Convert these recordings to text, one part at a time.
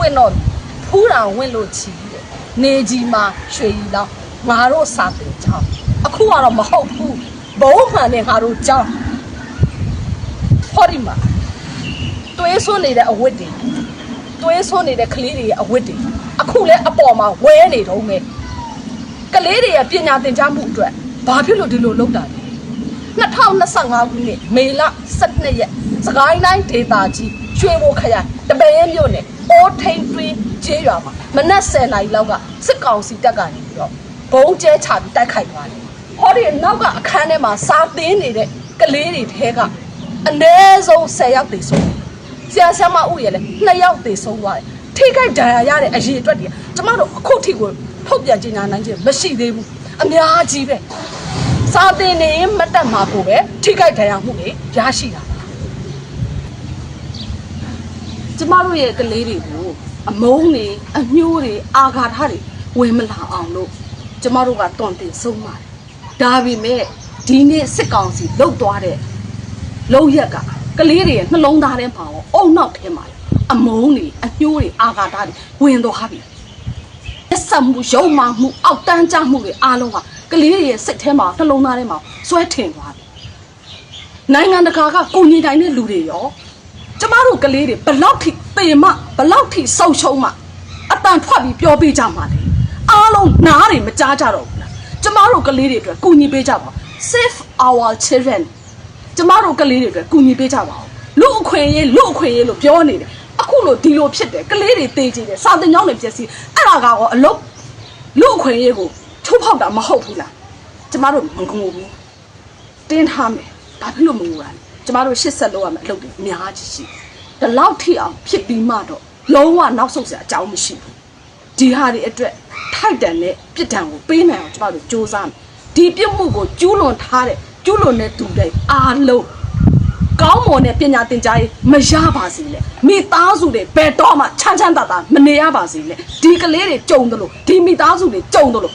ပွင့်တော့ဖူးတာဝင့်လို့ချီတဲ့နေကြီးမှာရွှေကြီးလောင်းငါတို့စာတင်ကြောင်းအခုကတော့မဟုတ်ဘူးဘုံမှန်နဲ့ငါတို့ကြောင်းဟောဒီမှာတွေးဆွနေတဲ့အဝတ်တွေတွေးဆွနေတဲ့ကလေးတွေရဲ့အဝတ်တွေအခုလဲအပေါ်မှာဝဲနေတော့မယ်ကလေးတွေရဲ့ပညာသင်ကြားမှုအတွက်ဘာဖြစ်လို့ဒီလိုလုပ်တာလဲ2025ခုနှစ်မေလ12ရက်စကိုင်းတိုင်းဒေသကြီး ရွှေဘိုခရိုင်တပည့်ရဲမြို့နယ်အိုးထိန်တွင်းကျေးရွာမှာမနက်10:00နာရီလောက်ကစစ်ကောင်စီတပ်ကနေပြီးတော့ဘုံကျဲချပြီးတိုက်ခိုက်သွားတယ်။ဟောဒီနောက်ကအခန်းထဲမှာစာသင်နေတဲ့ကလေးတွေထဲကအနည်းဆုံး10ယောက်သေဆုံးတယ်။ဆရာဆရာမဥရလည်း2ယောက်သေဆုံးသွားတယ်။ထိခိုက်ဒဏ်ရာရတဲ့အရေးအတွက်တွေကျမတို့အခုထိကိုထုတ်ပြန်ကြေညာနိုင်ခြင်းမရှိသေးဘူး။အများကြီးပဲ။စာတင်နေရင်မတက်မှာကိုပဲထိခိုက်ဒဏ်ရာမှုတွေရရှိတာပါ ကျမတို့ရဲ့ကလေးတွေကိုအမုန်းတွေအညှိုးတွေအာဃာတတွေဝင်မလာအောင်လို့ကျမတို့ကတွန်တင်ဆုံးပါတယ်ဒါပေမဲ့ဒီနေ့စစ်ကောင်စီလုတ်သွားတဲ့လုံရက်ကကလေးတွေရဲ့နှလုံးသားထဲမှာရောအုံနောက်ထဲမှာရောအမုန်းတွေအညှိုးတွေအာဃာတတွေဝင်သွားပြီလက်ဆက်မှုရုံမာမှုအောက်တန်းကြမှုတွေအားလုံးကကလေးတွေရဲ့စိတ်ထဲမှာနှလုံးသားထဲမှာစွဲထင်သွားပြီနိုင်ငံတကာကကိုညီတိုင်းတဲ့လူတွေရောကျ မတို့ကလေးတွေဘလောက်ထိပေမဘလောက်ထိဆုံရှုံမှအတန်ထွက်ပြီးပြောပေးကြမှာလေအားလုံးနားတွေမကြားကြတော့ဘူးလားကျမတို့ကလေးတွေအတွက်ကိုညီပေးကြပါ save our children ကျမတို့ကလေးတွေအတွက်ကူညီပေးကြပါဦးလူအခွင့်အရေးလူအခွင့်အရေးလို့ပြောနေတယ်အခုလို့ဒီလိုဖြစ်တယ်ကလေးတွေတေးကြည့်တယ်စာတင်ကြောင်းတွေပျက်စီးအဲ့ဒါကတော့အလုပ်လူအခွင့်အရေးကိုချိုးဖောက်တာမဟုတ်ဘူးလားကျမတို့မငုံဘူးတင်းထားမယ်ဘာဖြစ်လို့မငုံရလဲ ကျမတို့ရှစ်ဆက်လို့ရမယ်အလုပ်တွေအများကြီးရှိဒီလောက်ထိအောင်ဖြစ်ပြီးမှတော့လုံးဝနောက်ဆုတ်စရာအကြောင်းမရှိဘူးဒီဟာတွေအတွက်ထိုက်တန်တဲ့ပြစ်ဒဏ်ကိုပေးနိုင်အောင်ကျမတို့စ조사မယ်ဒီပြစ်မှုကိုကျူးလွန်ထားတဲ့ကျူးလွန်တဲ့သူတွေအားလုံးကောင်းမွန်တဲ့ပညာသင်ကြားရေးမရပါစေနဲ့မိသားစုတွေဘယ်တော့မှချမ်းချမ်းသာသာမနေရပါစေနဲ့ဒီကလေးတွေကြုံတယ်လို့ဒီမိသားစုတွေကြုံတယ်လို့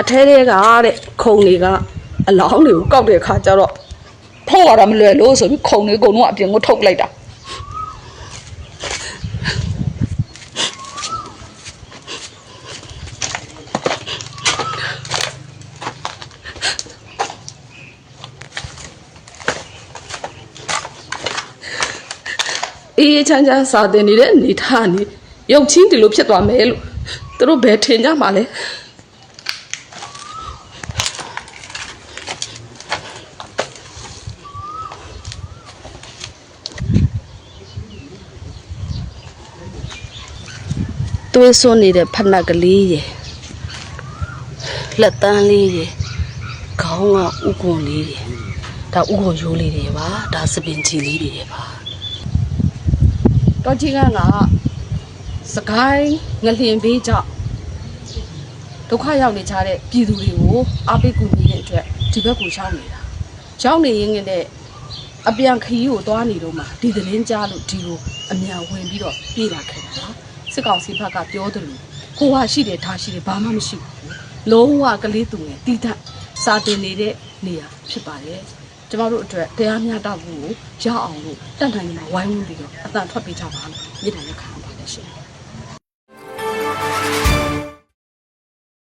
အထဲတွေကတဲ့ခုံတွေကအလောင်းတွေကိုကောက်တဲ့အခါကျတော့ထုတ်ရတာမလွယ်လို့ဆိုပြီးခုံတွေအကုန်လုံးအပြင်ကိုထုတ်လိုက်တာအေးအေးချမ်းချမ်းစာတင်နေတဲ့အနေထားနေရုပ်ချင်းဒီလိုဖြစ်သွားမယ်လို့သူတို့ဘယ်ထင်ကြမှာလဲ သွေးစွန်းနေတဲ့ဖက်နှက်ကလေးရယ်လက်တန်းလေးရယ်ခေါင်းကဥကွန်လေးရယ်ဒါဥကွန်ရိုးလေးတွေပါဒါစပင်ကြီးလေးတွေပါတော့ကြီးကကစကိုင်းငလျင်ဘေးကြောင့်ဒုက္ခရောက်နေကြတဲ့ပြည်သူတွေကိုအားပေးကူညီတဲ့အတွက်ဒီဘက်ကိုရှောင်းနေတာရှောင်းနေရင်ကလည်းအပြန်ခရီးကိုသွားနေတော့မှဒီသတင်းကြားလို့ဒီကိုအမြန်ဝင်ပြီးတော့ပြေးလာခဲ့တာပါ စစ်ကောင်စီဘက်ကပြောတယ်လို့ကိုဟာရှိတယ်ဒါရှိတယ်ဘာမှမရှိဘူးလုံးဝကလေးသူငယ်တီးတတ်စာတင်နေတဲ့နေရာဖြစ်ပါတယ်ကျမတို့အတွက်တရားမျှတမှုကိုရအောင်လို့တတ်နိုင်မှာဝိုင်းဝန်းပြီးတော့အတန်ထွက်ပေးကြပါလို့မြေတိုင်လက်ခံပါတယ်ရှင်